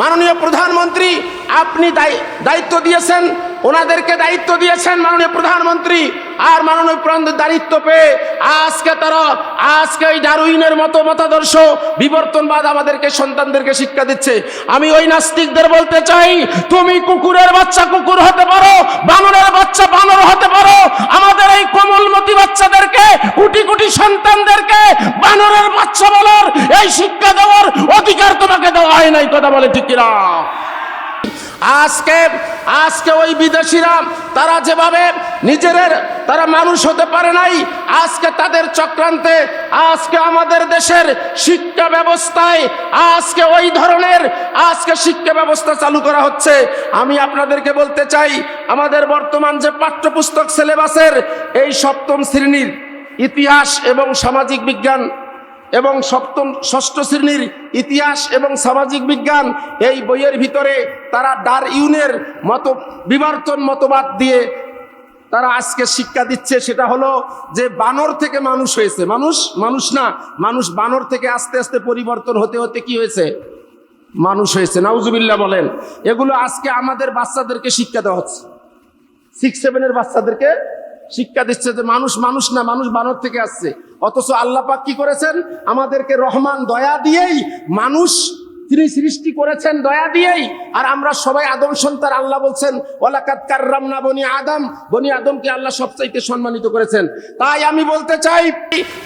মাননীয় প্রধানমন্ত্রী, আপনি দায়িত্ব দিয়েছেন, ওনাদেরকে দায়িত্ব দিয়েছেন মাননীয় প্রধানমন্ত্রী, আর মাননীয় দায়িত্ব পেয়ে আজকে তারা, আজকে এই ডারুইনের মতো মতাদর্শ বিবর্তনবাদ আমাদেরকে, সন্তানদেরকে শিক্ষা দিচ্ছে। আমি ওই নাস্তিকদের বলতে চাই, তুমি কুকুরের বাচ্চা কুকুর হতে পারো, বানরের বাচ্চা বানর হতে পারো কোমলমতি বাচ্চাদেরকে, কোটি কোটি সন্তানদেরকে বানরের বাচ্চা বলার, এই শিক্ষা দেওয়ার অধিকার তোমাকে দেওয়া হয় নাই, কথা বলে ঠিক কিনা? আজকে আজকে ওই বিদেশিরা, তারা যেভাবে নিজেদের, তারা মানুষ হতে পারে নাই, আজকে তাদের চক্রান্তে, আজকে আমাদের দেশের শিক্ষা ব্যবস্থায়, আজকে ওই ধরনের, আজকে শিক্ষা ব্যবস্থা চালু করা হচ্ছে। আমি আপনাদেরকে বলতে চাই, আমাদের বর্তমান যে পাঠ্যপুস্তক সিলেবাসের এই সপ্তম শ্রেণির ইতিহাস এবং সামাজিক বিজ্ঞান এবং সপ্তম, ষষ্ঠ শ্রেণির ইতিহাস এবং সামাজিক বিজ্ঞান এই বইয়ের ভিতরে তারা ডার ইউনের মত, বিবর্তন মতবাদ দিয়ে তারা আজকে শিক্ষা দিচ্ছে। সেটা হলো যে বানর থেকে মানুষ হয়েছে। মানুষ মানুষ না, মানুষ বানর থেকে আস্তে আস্তে পরিবর্তন হতে হতে কি হয়েছে? মানুষ হয়েছে। নাউজুবিল্লাহ বলেন, এগুলো আজকে আমাদের বাচ্চাদেরকে শিক্ষা দেওয়া হচ্ছে। সিক্স সেভেনের বাচ্চাদেরকে শিক্ষা দিচ্ছে যে মানুষ মানুষ না, মানুষ বানর থেকে আসছে। অথচ আল্লাহ পাক কি করেছেন? আমাদেরকে রহমান দয়া দিয়েই মানুষ তিনি সৃষ্টি করেছেন দয়া দিয়েই। আর আমরা সবাই আদম সন্তান, আল্লাহ বলছেন ওলাকাত কার্রাম না বনি আদম। বনি আদমকে আল্লাহ সবচাইতে সম্মানিত করেছেন। তাই আমি বলতে চাই,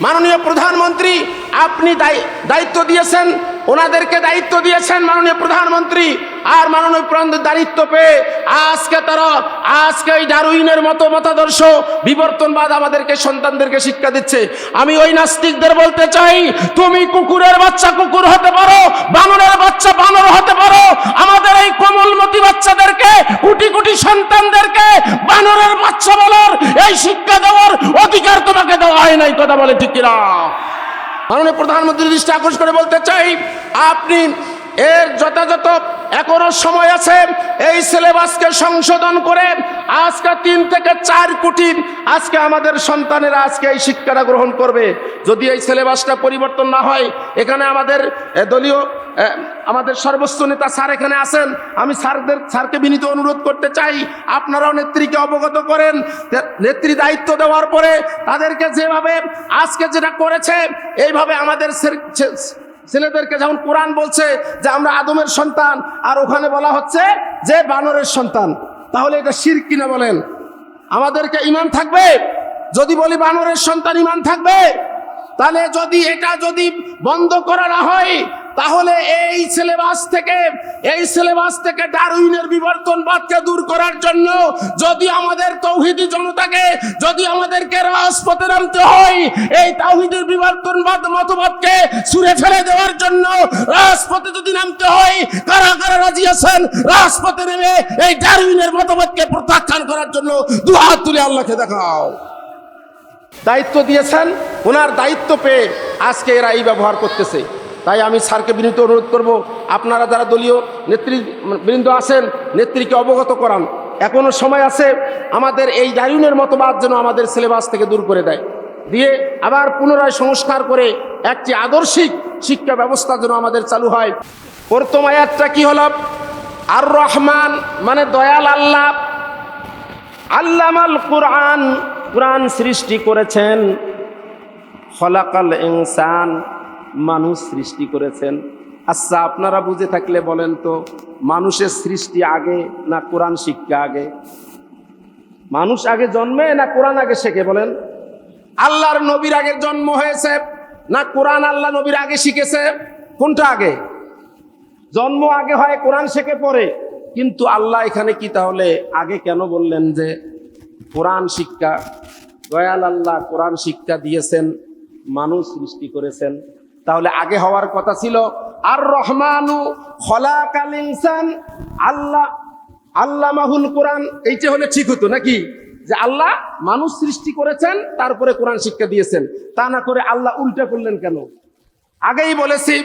মাননীয় প্রধানমন্ত্রী, আপনি দায়ি- দায়িত্ব দিয়েছেন ওনাদেরকে দায়িত্ব দিয়েছেন মাননীয় প্রধানমন্ত্রী আর মাননীয় দায়িত্ব পেয়ে আজকে তারা, আজকে এই ডারুইনের মতো মতাদর্শ বিবর্তনবাদ আমাদেরকে, সন্তানদেরকে শিক্ষা দিচ্ছে। আমি ওই নাস্তিকদের বলতে চাই, তুমি কুকুরের বাচ্চা কুকুর হতে পারো, বানরের বাচ্চা বানর হতে পারো, আমাদের এই কোমলমতি বাচ্চাদেরকে, কোটি কোটি সন্তানদেরকে বানরের বাচ্চা বলার এই শিক্ষা দেওয়ার অধিকার তোমাকে দেওয়া হয় নাই, কথা বলে ঠিক কিনা? মাননীয় প্রধানমন্ত্রী দৃষ্টি আকর্ষণ করে বলতে চাই, আপনি এর যথাযথ এখনও সময় আছে, এই সিলেবাসকে সংশোধন করে আজকে তিন থেকে চার কোটি আজকে আমাদের সন্তানেরা আজকে এই শিক্ষাটা গ্রহণ করবে। যদি এই সিলেবাসটা পরিবর্তন না হয়, এখানে আমাদের দলীয় আমাদের সর্বোচ্চ নেতা স্যার এখানে আছেন। আমি স্যারদের, স্যারকে বিনীত অনুরোধ করতে চাই। আপনারাও নেত্রীকে অবগত করেন। নেত্রী দায়িত্ব দেওয়ার পরে তাদেরকে যেভাবে আজকে যেটা করেছে, এইভাবে আমাদের ছেলেদেরকে যেমন কোরআন বলছে যে আমরা আদমের সন্তান, আর ওখানে বলা হচ্ছে যে বানরের সন্তান। তাহলে এটা শির কিনা বলেন? আমাদেরকে ইমান থাকবে? যদি বলি বানরের সন্তান ইমান থাকবে, তাহলে যদি এটা যদি বন্ধ করা না হয় তাহলে এই সিলেবাস থেকে, এই সিলেবাস থেকে ডারউইনের বিবর্তনবাদকে দূর করার জন্য যদি আমাদের তৌহিদি জনতাকে, যদি আমাদেরকে রাজপথে নামতে হয়, এই তাওহিদের বিবর্তনবাদ মতবাদকে সুরে ফেলে দেওয়ার জন্য রাজপথে যদি নামতে হয়, কারা কারা রাজি আছেন? রাজপথে নেমে এই ডারউইনের মতবাদকে প্রত্যাখ্যান করার জন্য দু হাত তুলে আল্লাহকে দেখাও। দায়িত্ব দিয়েছেন ওনার দায়িত্ব পেয়ে আজকে এরা এই ব্যবহার করতেছে। তাই আমি স্যারকে বিনীত অনুরোধ করব, আপনারা যারা দলীয় নেতৃবৃন্দ আছেন, নেত্রীকে অবগত করান। এখনও সময় আছে, আমাদের এই দায়ুনের মতবাদ যেন আমাদের সিলেবাস থেকে দূর করে দেয়। দিয়ে আবার পুনরায় সংস্কার করে একটি আদর্শিক শিক্ষা ব্যবস্থা যেন আমাদের চালু হয়। প্রথম আয়াতটা কি হল? আর রহমান মানে দয়াল আল্লাহ। আল্লামাল কোরআন কোরআন সৃষ্টি করেছেন। খলাকাল ইনসান। মানুষ সৃষ্টি করেছেন। আচ্ছা আপনারা বুঝে থাকলে বলেন তো, মানুষের সৃষ্টি আগে না কোরআন শিক্ষা আগে? মানুষ আগে জন্মে না কোরআন আগে শেখে বলেন? আল্লাহর নবীর আগে জন্ম হয়েছে না কোরআন আল্লাহ নবীর আগে শিখেছে? কোনটা আগে? জন্ম আগে হয় কোরআন শেখে পরে। কিন্তু আল্লাহ এখানে কি তাহলে আগে কেন বললেন যে কোরআন শিক্ষা? দয়াল আল্লাহ কোরআন শিক্ষা দিয়েছেন, মানুষ সৃষ্টি করেছেন। তাহলে আগে হওয়ার কথা ছিল, আর রহমানু খলাকাল ইনসান আল্লাহ আল্লাহ মাহুল কোরআন, এইটা হলে ঠিক হতো নাকি? যে আল্লাহ মানুষ সৃষ্টি করেছেন, তারপরে কোরআন শিক্ষা দিয়েছেন। তা না করে আল্লাহ উল্টা করলেন কেন? আগেই বলেছি,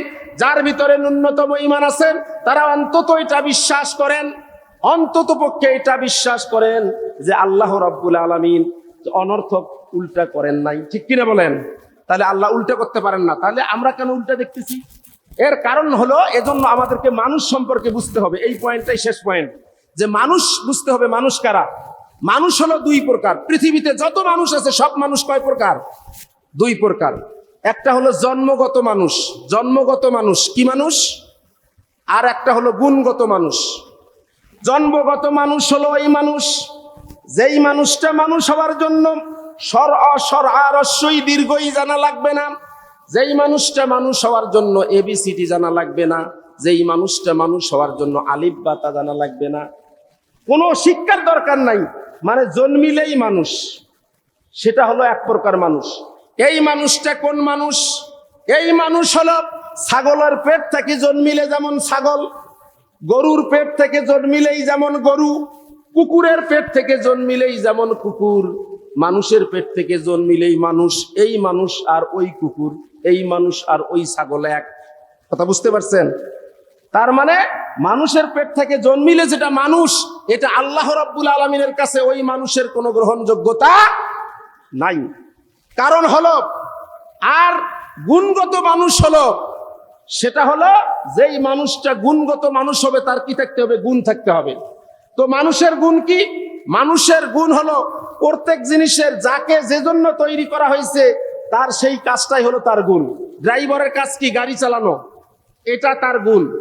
যার ভিতরে ন্যূনতম ইমান আছেন তারা অন্তত এটা বিশ্বাস করেন, অন্তত পক্ষে এটা বিশ্বাস করেন যে আল্লাহ রব্বুল আলমিন অনর্থক উল্টা করেন নাই। ঠিক কিনা বলেন? তাহলে আল্লাহ উল্টা করতে পারেন না। তাহলে আমরা কেন উল্টা দেখতেছি? এর কারণ হলো এজন্য আমাদেরকে মানুষ সম্পর্কে বুঝতে হবে। এই পয়েন্টটাই শেষ পয়েন্ট। যে মানুষ বুঝতে হবে মানুষ কারা? মানুষ হলো দুই প্রকার। পৃথিবীতে যত মানুষ আছে, সব মানুষ কয় প্রকার? দুই প্রকার। একটা হলো জন্মগত মানুষ। জন্মগত মানুষ কি মানুষ? আর একটা হলো গুণগত মানুষ। জন্মগত মানুষ হলো এই মানুষ। যেই মানুষটা মানুষ হওয়ার জন্য স্বর অস্বর আর অশ্বই দীর্ঘই জানা লাগবে না। যেই মানুষটা মানুষ হওয়ার জন্য এবিসিডি জানা লাগবে না। যেই মানুষটা মানুষ হওয়ার জন্য আলিফ বাতা জানা লাগবে না। কোনো শিক্ষার দরকার নাই। মানে জন্মিলেই মানুষ। সেটা হলো এক প্রকার মানুষ। এই মানুষটা কোন মানুষ? এই মানুষ হলো ছাগলের পেট থেকে জন্মিলে যেমন ছাগল, গরুর পেট থেকে জন্মিলেই যেমন গরু, কুকুরের পেট থেকে জন্মিলেই যেমন কুকুর। মানুষের পেট থেকে জন্মিলেই মানুষ, এই মানুষ আর ওই কুকুর, এই মানুষ আর ওই ছাগল এক। কথা বুঝতে পারছেন? তার মানে মানুষের পেট থেকে জন্মিলে যেটা মানুষ, এটা আল্লাহ রাব্বুল আলমিনের কাছে ওই মানুষের কোনো গ্রহণযোগ্যতা নাই। কারণ হলো, আর গুণগত মানুষ হলো, সেটা হলো যেই মানুষটা গুণগত মানুষ হবে, তার কি থাকতে হবে? গুণ থাকতে হবে। তো মানুষের গুণ কি? মানুষের গুণ হলো প্রত্যেক জিনিসের যাকে যে জন্য তৈরি করা হয়েছে, তার সেই কাজটাই হলো তার গুণ। ড্রাইভারের কাজ কি? গাড়ি চালানো। এটা তার গুণ।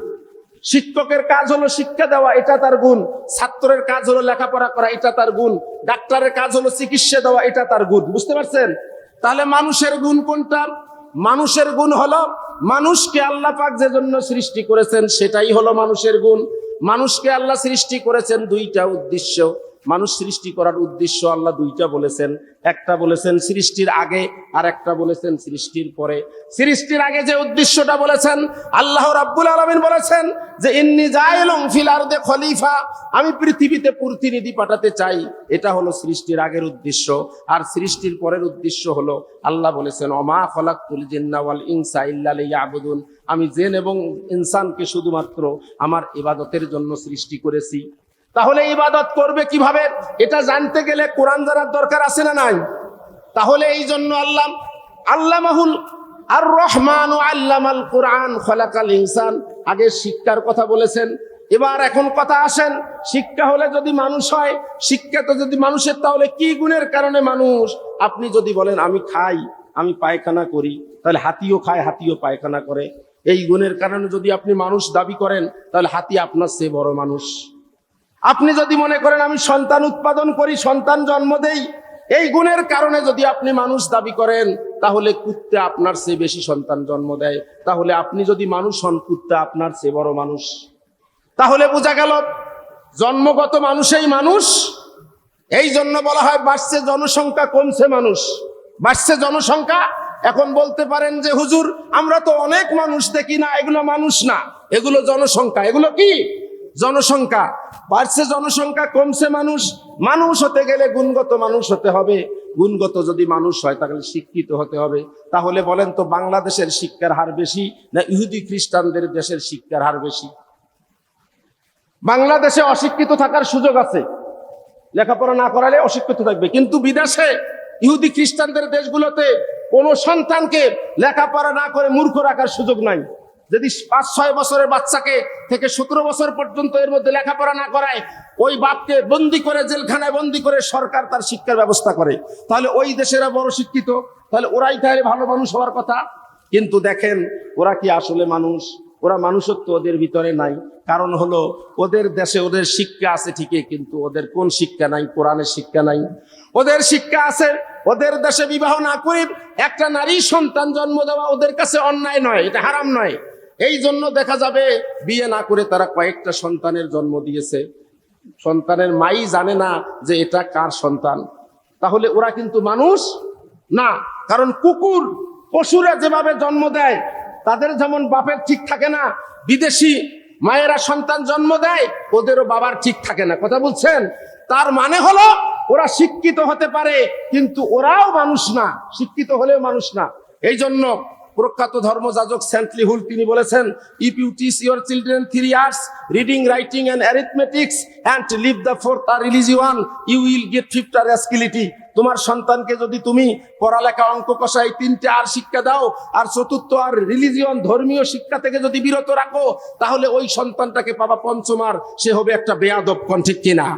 শিক্ষকের কাজ হলো শিক্ষা দেওয়া, এটা তার গুণ। ছাত্রের কাজ হলো লেখাপড়া করা, এটা তার গুণ। ডাক্তারের কাজ হলো চিকিৎসা দেওয়া, এটা তার গুণ। বুঝতে পারছেন? তাহলে মানুষের গুণ কোনটা? মানুষের গুণ হলো মানুষকে আল্লাহ পাক যে জন্য সৃষ্টি করেছেন, সেটাই হলো মানুষের গুণ। মানুষকে আল্লাহ সৃষ্টি করেছেন দুইটা উদ্দেশ্য। মানুষ সৃষ্টি করার উদ্দেশ্য আল্লাহ দুইটা বলেছেন। একটা বলেছেন সৃষ্টির আগে, আর একটা বলেছেন সৃষ্টির পরে। সৃষ্টির আগে যে উদ্দেশ্যটা বলেছেন, আল্লাহ রাব্বুল আলামিন বলেছেন যে, ইন্নি জাইলুম ফিল আরদে খলিফা আমি পৃথিবীতে প্রতিনিধি পাঠাতে চাই। এটা হলো সৃষ্টির আগের উদ্দেশ্য। আর সৃষ্টির পরের উদ্দেশ্য হলো, আল্লাহ বলেছেন অমা খলাকুল জিন্না ওয়াল ইনসা ইল্লা লিয়াবুদুন আমি জেন এবং ইনসানকে শুধুমাত্র আমার ইবাদতের জন্য সৃষ্টি করেছি। তাহলে ইবাদত করবে কীভাবে? এটা জানতে গেলে কোরআন জানার দরকার আছে না নাই? তাহলে এই জন্য আল্লাহ আল্লাহ মাহুল আর রহমান ও আল্লামাল কোরআন খলাকাল ইনসান। আগে শিক্ষার কথা বলেছেন। এবার এখন কথা আসেন। শিক্ষা হলে যদি মানুষ হয়, শিক্ষা তো যদি মানুষের, তাহলে কি গুণের কারণে মানুষ? আপনি যদি বলেন, আমি খাই, আমি পায়খানা করি, তাহলে হাতিও খায়, হাতিও পায়খানা করে। এই গুণের কারণে যদি আপনি মানুষ দাবি করেন, তাহলে হাতি আপনার চেয়ে বড় মানুষ। আপনি যদি মনে করেন আমি সন্তান উৎপাদন করি, সন্তান জন্ম দেই, এই গুণের কারণে যদি আপনি মানুষ দাবি করেন, তাহলে কুত্তে আপনার চেয়ে বেশি সন্তান জন্ম দেয়। তাহলে আপনি যদি মানুষ হন, কুত্তে আপনার চেয়ে বড় মানুষ। তাহলে বোঝা গেল, জন্মগত মানুষই মানুষ। এই জন্য বলা হয়, বাড়ছে জনসংখ্যা, কমছে মানুষ। বাড়ছে জনসংখ্যা, এখন বলতে পারেন যে, হুজুর, আমরা তো অনেক মানুষ দেখি না, এগুলো মানুষ না। এগুলো জনসংখ্যা। এগুলো কি? জনসংখ্যা। বাড়ছে জনসংখ্যা, কমছে মানুষ। মানুষ হতে গেলে গুণগত মানুষ হতে হবে। গুণগত যদি মানুষ হয়, তাহলে শিক্ষিত হতে হবে। তাহলে বলেন তো, বাংলাদেশের শিক্ষার হার বেশি না ইহুদি খ্রিস্টানদের দেশের শিক্ষার হার বেশি? বাংলাদেশে অশিক্ষিত থাকার সুযোগ আছে। লেখাপড়া না করালে অশিক্ষিত থাকবে। কিন্তু বিদেশে ইহুদি খ্রিস্টানদের দেশগুলোতে কোনো সন্তানকে লেখাপড়া না করে মূর্খ রাখার সুযোগ নাই। যদি পাঁচ, ছয় বছরের বাচ্চাকে থেকে সতেরো বছর পর্যন্ত এর মধ্যে লেখাপড়া না করায়, ওই বাপকে বন্দি করে জেলখানায় বন্দি করে সরকার তার শিক্ষার ব্যবস্থা করে। তাহলে ওই দেশেরা বড় শিক্ষিত। তাহলে ওরাই তাহলে ভালো মানুষ হওয়ার কথা। কিন্তু দেখেন, ওরা কি আসলে মানুষ? ওরা মানুষত্ব ওদের ভিতরে নাই। কারণ হলো, ওদের দেশে ওদের শিক্ষা আছে ঠিকই, কিন্তু ওদের কোন শিক্ষা নাই? কোরআনের শিক্ষা নাই। ওদের শিক্ষা আছে, ওদের দেশে বিবাহ না করে একটা নারী সন্তান জন্ম দেওয়া ওদের কাছে অন্যায় নয়, এটা হারাম নয়। এই জন্য দেখা যাবে বিয়ে না করে তারা কয়েকটা সন্তানের জন্ম দিয়েছে। সন্তানের মাই জানে না যে এটা কার সন্তান। তাহলে ওরা কিন্তু মানুষ না, কারণ কুকুর পশুরা যেভাবে জন্ম দেয়, তাদের যেমন বাপের ঠিক থাকে না, বিদেশি মায়েরা সন্তান জন্ম দেয়, ওদেরও বাবার ঠিক থাকে না। কথা বলছেন? তার মানে হলো ওরা শিক্ষিত হতে পারে, কিন্তু ওরাও মানুষ না, শিক্ষিত হলেও মানুষ না। এই জন্য প্রখ্যাত ধর্মযাজক সেন্টলি হুল তিনি বলেছেন if you teach your children three R's reading writing and arithmetics and leave the fourth R religion you will get fifth R rascality তোমার সন্তানকে যদি তুমি পড়ালেখা অঙ্ক কষাই তিনটে আর শিক্ষা দাও, আর চতুর্থ আর রিলিজিয়ন ধর্মীয় শিক্ষা থেকে যদি বিরত রাখো, তাহলে ওই সন্তানটাকে পাবা পঞ্চমার সে হবে একটা বেয়াদব ঠিক কিনা।